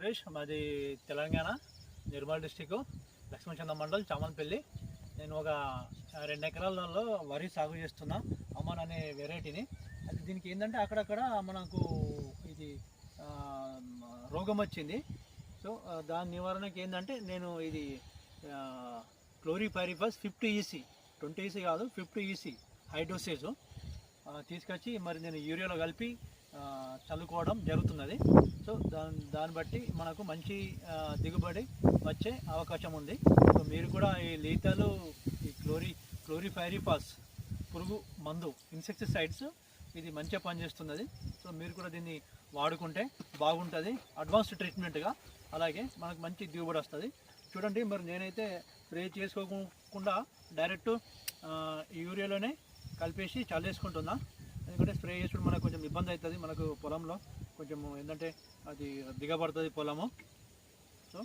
సురేష్ మాది తెలంగాణ నిర్మల్ డిస్టిక్ లక్ష్మణచంద మండల్ చామన్పల్లి నేను ఒక రెండు ఎకరాలలో వరి సాగు చేస్తున్నా అమన్ అనే వెరైటీని. అది దీనికి ఏంటంటే అక్కడక్కడ మనకు ఇది రోగం వచ్చింది. సో దాని నివారణకి ఏంటంటే నేను ఇది chlorpyrifos fifty EC twenty EC కాదు ఫిఫ్టీ ఈసీ హై తీసుకొచ్చి మరి నేను యూరియాలో కలిపి చల్లుకోవడం జరుగుతున్నది. సో దాని దాన్ని బట్టి మనకు మంచి దిగుబడి వచ్చే అవకాశం ఉంది. సో మీరు కూడా ఈ లీతాలు ఈ క్లోరి క్లోరిఫైరిఫాస్ పురుగు మందు ఇన్సెక్టిసైడ్స్ ఇది మంచిగా పనిచేస్తున్నది. సో మీరు కూడా దీన్ని వాడుకుంటే బాగుంటుంది. అడ్వాన్స్డ్ ట్రీట్మెంట్గా అలాగే మనకు మంచి దిగుబడి వస్తుంది. చూడండి మరి నేనైతే స్ప్రే చేసుకోకుండా డైరెక్ట్ యూరియాలోనే కలిపేసి చల్లేసుకుంటున్నా. స్ప్రే చేసుడు మనకు కొంచెం ఇబ్బంది అవుతుంది మనకు పొలంలో. కొంచెం ఏంటంటే అది దిగబడుతుంది పొలము. సో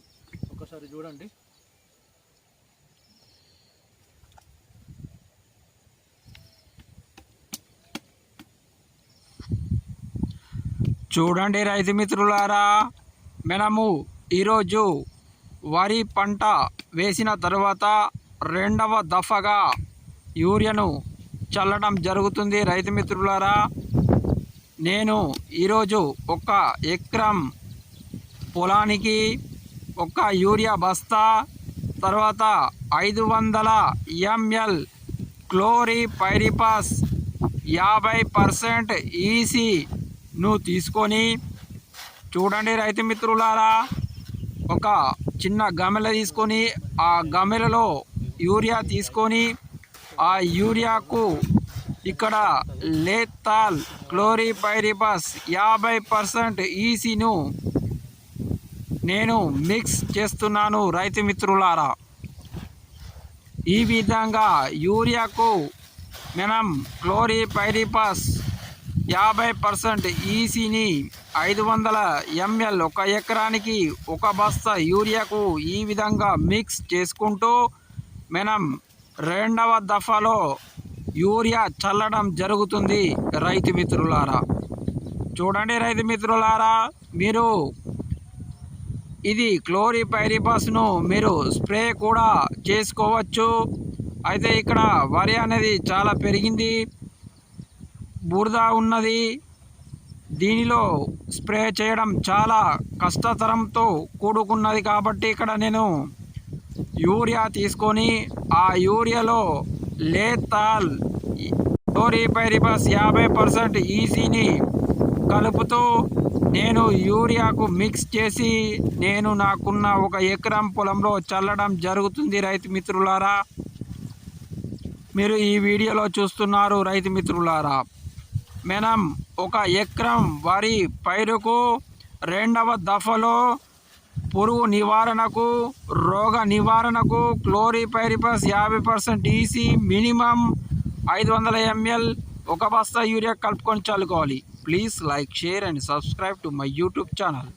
ఒకసారి చూడండి. చూడండి రైతు మిత్రులారా మనము ఈరోజు వరి పంట వేసిన తర్వాత రెండవ దఫగా యూరియను చల్లడం జరుగుతుంది. రైతు మిత్రులారా నేను ఈరోజు ఒక ఎకరం పొలానికి ఒక యూరియా బస్తా తర్వాత ఐదు వందల ఎంఎల్ క్లోరిపైరిపాస్ యాభై పర్సెంట్ ఈసీను తీసుకొని చూడండి రైతు మిత్రులారా ఒక చిన్న గమెల తీసుకొని ఆ గమెలలో యూరియా తీసుకొని ఆ యూరియాకు ఇక్కడ లేతాల్ క్లోరిపైరిబస్ యాభై పర్సెంట్ ఈసీను నేను మిక్స్ చేస్తున్నాను రైతు మిత్రులారా. ఈ విధంగా యూరియాకు మనం క్లోరిపైరిపాస్ యాభై పర్సెంట్ ఈసీని ఐదు వందల ఎంఎల్ ఒక ఎకరానికి ఒక బస్తా యూరియాకు ఈ విధంగా మిక్స్ చేసుకుంటూ మనం రెండవ దఫలో యూరియా చల్లడం జరుగుతుంది రైతు మిత్రులారా. చూడండి రైతు మిత్రులారా మీరు ఇది క్లోరిపైరిపస్ను మీరు స్ప్రే కూడా చేసుకోవచ్చు. అయితే ఇక్కడ వరి అనేది చాలా పెరిగింది బురద ఉన్నది. దీనిలో స్ప్రే చేయడం చాలా కష్టతరంతో కూడుకున్నది కాబట్టి ఇక్కడ నేను యూరియా తీసుకొని ఆ యూరియాలో లేతాల్ క్లోరిపైరిపాస్ యాభై పర్సెంట్ ఈసీని కలుపుతూ నేను యూరియాకు మిక్స్ చేసి నేను నాకున్న ఒక ఎకరం పొలంలో చల్లడం జరుగుతుంది రైతు మిత్రులారా. మీరు ఈ వీడియోలో చూస్తున్నారు రైతు మిత్రులారా. మనం ఒక ఎకరం వరి పైరుకు రెండవ దఫలో పురుగు నివారణకు రోగ నివారణకు క్లోరిపైరిపస్ యాభై పర్సెంట్ ఈసీ మినిమం ఐదు వందల ఎంఎల్ ఒక బస్తా యూరియా కలుపుకొని చల్లుకోవాలి. Please like share and subscribe to my YouTube channel.